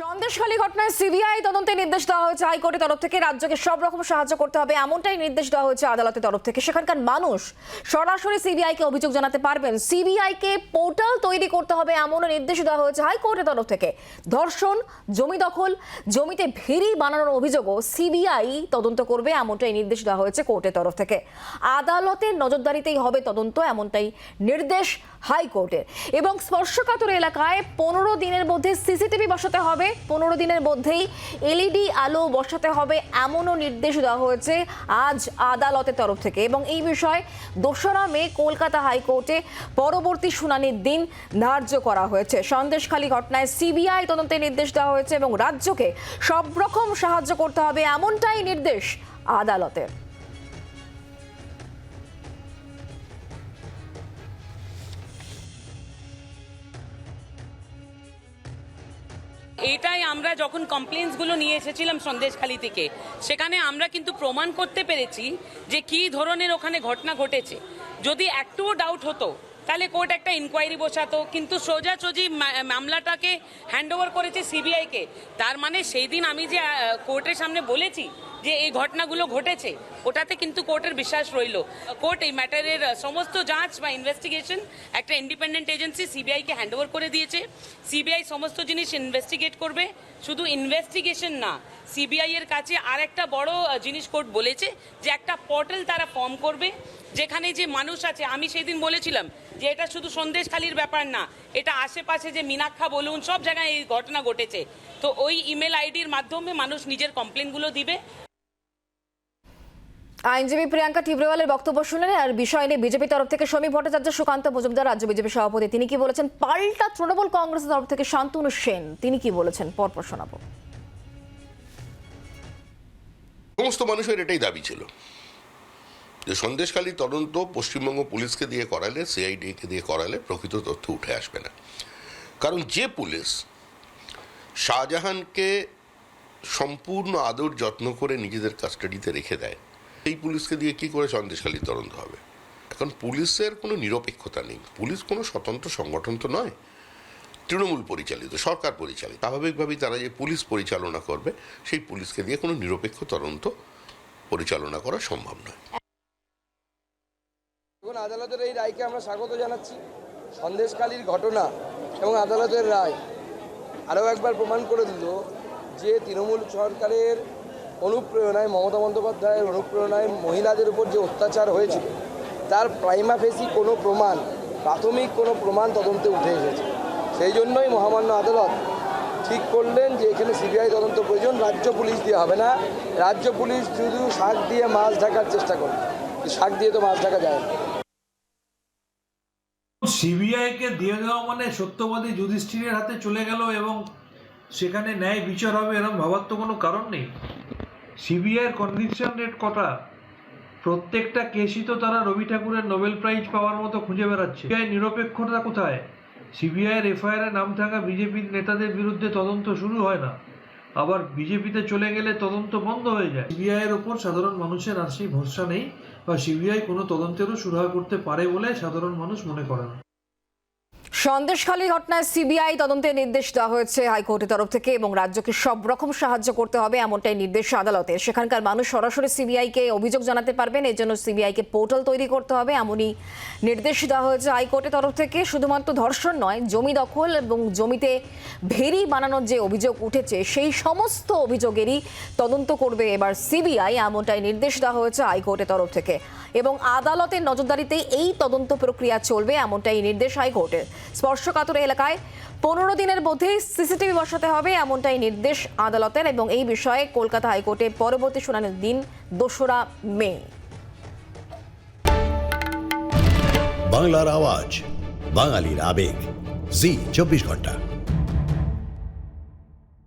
সন্দেশখালী ঘটনায় সিবিআই তদন্তে নির্দেশ দেওয়া হয়েছে। হাইকোর্টের তরফ থেকে রাজ্যকে সব রকম সাহায্য করতে হবে, এমনটাই নির্দেশ দেওয়া হয়েছে আদালতের তরফ থেকে। সেখানকার মানুষ সরাসরি সিবিআই কে অভিযোগ জানাতে পারবেন। সিবিআই কে পোর্টাল তৈরি করতে হবে এমনও নির্দেশ দেওয়া হয়েছে হাইকোর্টের তরফ থেকে। ধর্ষণ, জমি দখল, জমিতে ভেরি বানানোর অভিযোগও সিবিআই তদন্ত করবে, এমনটাই নির্দেশ দেওয়া হয়েছে কোর্টের তরফ থেকে। আদালতের নজরদারিতেই হবে তদন্ত, এমনটাই নির্দেশ। হাইকোর্টের। এবং স্পর্শকাতর এলাকায় পনেরো দিনের মধ্যে সিসিটিভি বসাতে হবে। পনেরো দিনের মধ্যেই এলইডি আলো বসাতে হবে এমনও নির্দেশ দেওয়া হয়েছে আজ আদালতের তরফ থেকে। এবং এই বিষয়ে দোসরা মে কলকাতা হাইকোর্টে পরবর্তী শুনানির দিন ধার্য করা হয়েছে। সন্দেশখালী ঘটনায় সিবিআই তদন্তের নির্দেশ দেওয়া হয়েছে এবং রাজ্যকে সব রকম সাহায্য করতে হবে এমনটাই নির্দেশ আদালতের। এটাই আমরা যখন কমপ্লেন্সগুলো নিয়ে এসেছিলাম সন্দেশখালি থেকে, সেখানে আমরা কিন্তু প্রমাণ করতে পেরেছি যে কি ধরনের ওখানে ঘটনা ঘটেছে। যদি একটুও ডাউট হতো তাহলে কোর্ট একটা ইনকোয়ারি বসাতো, কিন্তু সোজাসুজি মামলাটাকে হ্যান্ড ওভার করেছে সিবিআইকে তার মানে সেই দিন আমি যে কোর্টের সামনে বলেছি যে এই ঘটনাগুলো ঘটেছে, ওটাতে কিন্তু কোর্টের বিশ্বাস রইল। কোর্ট এই ম্যাটারের সমস্ত যাঁচ বা ইনভেস্টিগেশন একটা ইন্ডিপেন্ডেন্ট এজেন্সি সিবিআইকে হ্যান্ড ওভার করে দিয়েছে। সিবিআই সমস্ত জিনিস ইনভেস্টিগেট করবে, শুধু ইনভেস্টিগেশন না সিবিআই এর কাছে আর একটা বড় জিনিস কোর্ট বলেছে যে একটা পোর্টাল তারা ফর্ম করবে যেখানে যে মানুষ আছে আমি সেই দিন বলেছিলাম যে এটা শুধু সন্দেশখালির ব্যাপার না এটা আশেপাশে যে মিনাক্ষা বলুন সব জায়গায় এই ঘটনা ঘটেছে। তো ওই ইমেল আইডির মাধ্যমে মানুষ নিজের কমপ্লেনগুলো দিবে। আইনজীবী প্রিয়াঙ্কা টিব্রেওয়ালের বক্তব্য শুনলেন আর বিষয় নিয়ে বিজেপি তরফ থেকে সমীপ ভট্টাচার্য সুকান্ত মজুমদার রাজ্য বিজেপি সভাপতি তিনি কি বলেছেন? পাল্টা তৃণমূল কংগ্রেসের তরফ থেকে শান্তনু সেন তিনি কি বলেছেন? পরপর শোনাবো। সমস্ত মানুষের এটাই দাবি ছিল। যে সন্দেশখালী তদন্ত পশ্চিমবঙ্গ পুলিশকে দিয়ে করালে, সিআইডিকে দিয়ে করালে প্রকৃত তথ্য উঠে আসবে না। কারণ যে পুলিশ শাহজাহানকে সম্পূর্ণ আদর, যত্ন করে নিজেদের কাস্টাডিতে রেখে দেয়, সেই পুলিশকে দিয়ে কি করে সন্দেশখালী তদন্ত হবে? এখন পুলিশের কোনো নিরপেক্ষতা নেই। পুলিশ কোনো স্বতন্ত্র সংগঠন তো নয়, তৃণমূল পরিচালিত, সরকার পরিচালিত। স্বাভাবিকভাবেই তারা যে পুলিশ পরিচালনা করবে, সেই পুলিশকে দিয়ে কোনো নিরপেক্ষ তদন্ত পরিচালনা করা সম্ভব নয়। আদালতের এই রায়কে আমরা স্বাগত জানাচ্ছি। সন্দেশকালীর ঘটনা এবং আদালতের রায়। আরও একবার প্রমাণ করে দিল যে তৃণমূল সরকারের অনুপ্রেরণায়, মমতা বন্দ্যোপাধ্যায়ের অনুপ্রেরণায় মহিলাদের উপর যে অত্যাচার হয়েছিল তার প্রাইমা ফেসি কোনো প্রমাণ, প্রাথমিক কোনো প্রমাণ তদন্তে উঠে এসেছে। সেই জন্যই মহামান্য আদালত ঠিক করলেন যে এখানে সিবিআই তদন্ত প্রয়োজন, রাজ্য পুলিশ দিয়ে হবে না। রাজ্য পুলিশ শুধু শাক দিয়ে মাছ ঢাকার চেষ্টা করে শাক দিয়ে তো মাছ ঢাকা যায় না। সিবিআইকে দিয়ে দেওয়া মানে সত্যবাদী যুধিষ্ঠিরের হাতে চলে গেল এবং সেখানে ন্যায় বিচার হবে এরকম ভাবার তো কোনো কারণ নেই। সিবিআইয়ের কনভিকশন রেট কটা? প্রত্যেকটা কেসই তো তারা রবি ঠাকুরের নোবেল প্রাইজ পাওয়ার মতো খুঁজে বেড়াচ্ছে। সিবিআই নিরপেক্ষতা কোথায়? সিবিআইয়ের এফআইআরে নাম থাকা বিজেপির নেতাদের বিরুদ্ধে তদন্ত শুরু হয় না। আবার বিজেপিতে চলে গেলে তদন্ত বন্ধ হয়ে যায়। সিবিআই এর ওপর সাধারণ মানুষের আর সেই ভরসা নেই বা সিবিআই কোনো তদন্তেরও সুরাহা করতে পারে বলে সাধারণ মানুষ মনে করেন। সন্দেশখালী ঘটনায় সিবিআই তদন্তের নির্দেশ দেওয়া হয়েছে হাইকোর্টের তরফ থেকে এবং রাজ্যকে সব রকম সাহায্য করতে হবে এমনটাই নির্দেশ আদালতের সেখানকার মানুষ সরাসরি সিবিআই কে অভিযোগ জানাতে পারবেন এর জন্য সিবিআই কে পোর্টাল তৈরি করতে হবে এমনই নির্দেশ দেওয়া হয়েছে হাইকোর্টের তরফ থেকে। শুধুমাত্র ধর্ষণ নয়, জমি দখল এবং জমিতে ভেরি বানানোর যে অভিযোগ উঠেছে, সেই সমস্ত অভিযোগেরই তদন্ত করবে এবার সিবিআই এমনটাই নির্দেশ দেওয়া হয়েছে হাইকোর্টের তরফ থেকে। এবং আদালতের নজরদারিতে এই তদন্ত প্রক্রিয়া চলবে এমনটাই নির্দেশ হাইকোর্টের। স্পর্শকাতর এলাকায় পনেরো দিনের মধ্যে সিসিটিভি বসাতে হবে, এমনটাই নির্দেশ আদালতের এবং এই বিষয়ে কলকাতা হাইকোর্টে পরবর্তী শুনানির দিন দোসরা মে। বাংলার আওয়াজ, বাঙালির আবেগ। জি, চব্বিশ ঘণ্টা।